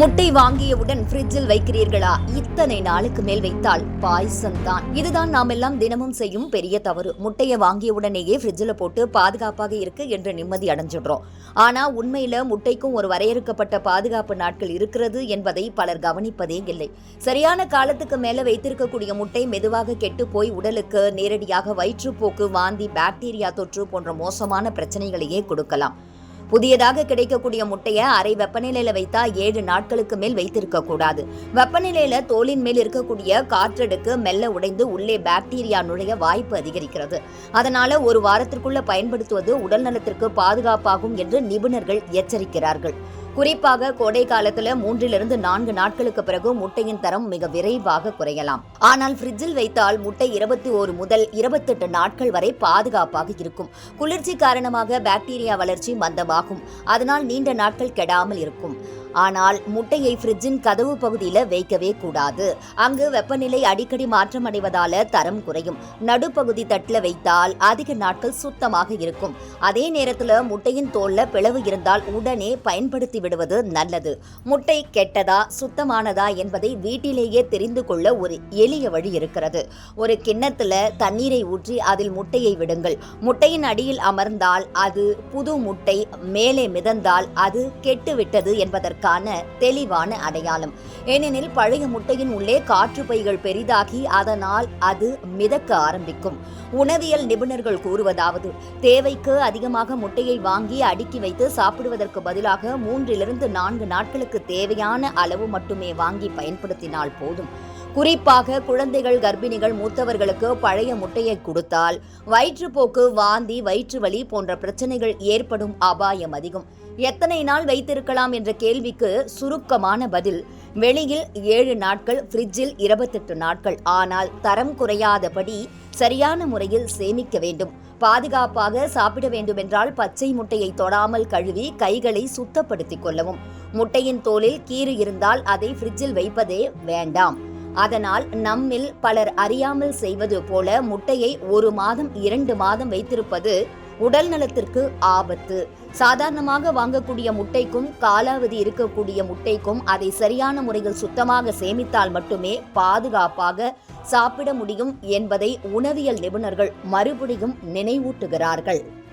முட்டை வாங்கியவுடன் ஃப்ரிட்ஜில் வைக்கிறீர்களா? இத்தனை நாளுக்கு மேல் வைத்தால் பாய்சன் தான் இதுதான் நாம் எல்லாம் தினமும் செய்யும் பெரிய தவறு. முட்டையை வாங்கியவுடனேயே ஃப்ரிட்ஜில் போட்டு பாதுகாப்பாக இருக்கு என்று நிம்மதி அடைஞ்சிடுறோம். ஆனா உண்மையில முட்டைக்கும் ஒரு வரையறுக்கப்பட்ட பாதுகாப்பு நாட்கள் இருக்கிறது என்பதை பலர் கவனிப்பதே இல்லை. சரியான காலத்துக்கு மேல வைத்திருக்கக்கூடிய முட்டை மெதுவாக கெட்டு போய் உடலுக்கு நேரடியாக வயிற்றுப்போக்கு வாந்தி பாக்டீரியா தொற்று போன்ற மோசமான பிரச்சனைகளையே கொடுக்கலாம். புதியதாக கிடைக்கக்கூடிய முட்டையை அரை வெப்பநிலையில வைத்தா ஏழு நாட்களுக்கு மேல் வைத்திருக்க கூடாது. வெப்பநிலையில தோலின் மேல் இருக்கக்கூடிய காற்றடுக்கு மெல்ல உடைந்து உள்ளே பாக்டீரியா நுழைய வாய்ப்பு அதிகரிக்கிறது. அதனால ஒரு வாரத்திற்குள்ள பயன்படுத்துவது உடல் நலத்திற்கு பாதுகாப்பாகும் என்று நிபுணர்கள் எச்சரிக்கிறார்கள். குறிப்பாக கோடை காலத்துல மூன்றிலிருந்து நான்கு நாட்களுக்கு பிறகு முட்டையின் தரம் மிக விரைவாக குறையலாம். ஆனால் ஃப்ரிட்ஜில் வைத்தால் முட்டை இருபத்தி ஓரு முதல் இருபத்தெட்டு நாட்கள் வரை பாதுகாப்பாக இருக்கும். குளிர்ச்சி காரணமாக பாக்டீரியா வளர்ச்சி மந்தமாகும். அதனால் நீண்ட நாட்கள் கெடாமல் இருக்கும். ஆனால் முட்டையை ஃப்ரிட்ஜின் கதவு பகுதியில் வைக்கவே கூடாது. அங்கு வெப்பநிலை அடிக்கடி மாற்றம் அடைவதால தரம் குறையும். நடுப்பகுதி தட்டில் வைத்தால் அதிக நாட்கள் சுத்தமாக இருக்கும். அதே நேரத்தில் முட்டையின் தோல்ல பிளவு இருந்தால் உடனே பயன்படுத்தி விடுவது நல்லது. முட்டை கெட்டதா சுத்தமானதா என்பதை வீட்டிலேயே தெரிந்து கொள்ள ஒரு எளிய வழி இருக்கிறது. ஒரு கிண்ணத்தில் தண்ணீரை ஊற்றி அதில் முட்டையை விடுங்கள். முட்டையின் அடியில் அமர்ந்தால் அது புது முட்டை மேலே மிதந்தால் அது கெட்டுவிட்டது என்பதற்கு என்பதற்கான தெளிவான அடையாளம். ஏனெனில் பழைய முட்டையின் உள்ளே காற்று பைகள் பெரிதாகி அதனால் அது மிதக்க ஆரம்பிக்கும். உணவியல் நிபுணர்கள் கூறுவதாவது தேவைக்கு அதிகமாக முட்டையை வாங்கி அடுக்கி வைத்து சாப்பிடுவதற்கு பதிலாக மூன்றிலிருந்து நான்கு நாட்களுக்கு தேவையான அளவு மட்டுமே வாங்கி பயன்படுத்தினால் போதும். குறிப்பாக குழந்தைகள் கர்ப்பிணிகள் மூத்தவர்களுக்கு பழைய முட்டையை கொடுத்தால் வயிற்றுப்போக்கு வாந்தி வயிற்று வலி போன்ற பிரச்சனைகள் ஏற்படும் அபாயம் அதிகம். எத்தனை நாள் வைத்திருக்கலாம் என்ற கேள்விக்கு சுருக்கமான பதில் வெளியில் ஏழு நாட்கள் ஃப்ரிட்ஜில் இருபத்தெட்டு நாட்கள். ஆனால் தரம் குறையாதபடி சரியான முறையில் சேமிக்க வேண்டும். பாதுகாப்பாக சாப்பிட வேண்டுமென்றால் பச்சை முட்டையை தொடாமல் கழுவி கைகளை சுத்தப்படுத்திக் கொள்ளவும். முட்டையின் தோலில் கீறு இருந்தால் அதை ஃப்ரிட்ஜில் வைப்பதே வேண்டாம். அதனால் நம்மில் பலர் அறியாமல் செய்வது போல முட்டையை ஒரு மாதம் இரண்டு மாதம் வைத்திருப்பது உடல் நலத்திற்கு ஆபத்து. சாதாரணமாக வாங்கக்கூடிய முட்டைக்கும் காலாவதி இருக்கக்கூடிய முட்டைக்கும் அதை சரியான முறையில் சுத்தமாக சேமித்தால் மட்டுமே பாதுகாப்பாக சாப்பிட முடியும் என்பதை உணவியல் நிபுணர்கள் மறுபடியும் நினைவூட்டுகிறார்கள்.